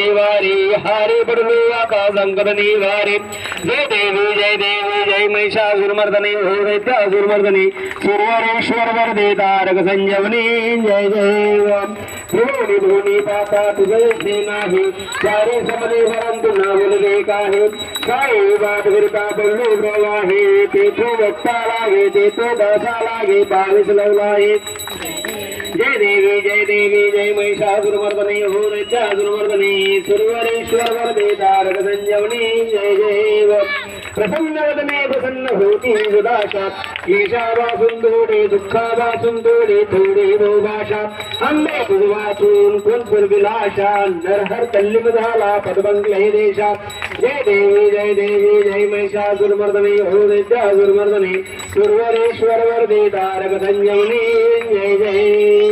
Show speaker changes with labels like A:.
A: भारी पडलो आका संकट निवारी जय देवी जय देवी जय महिषासुरमर्दने हो दैत्यासुरमर्दने सुरवरेश्वर वर्दे तारक संजीवनी जय देव. त्रिवेणी धोनी पाता तुझे नाही. चारी समने परंतु नामुल आहे काही. वाट फिरता पडलो प्रवाहे. तेथो वक्ता लागे तेथो दासा लागे बावीस लवलाहे जय देवी जय देवी जय महिषासुरमर्दने हो दैत्यासुरमर्दने सुरवरेश्वर वरदे तारक संजीवनी जय देव प्रसन्न वदने प्रसन्न होती सुदाशात ईशा वाचून थोडे दुःखा वाचून थोडे थोडे नो भाषा आंबे तुझ कुलपुर विलाशा नरहर कल्लिम झाला पदबंगले देशा जय देवी जय देवी जय महिषासुरमर्दने हो दैत्यासुरमर्दने सुरवरेश्वर वरदे तारक संजीवनी जय जय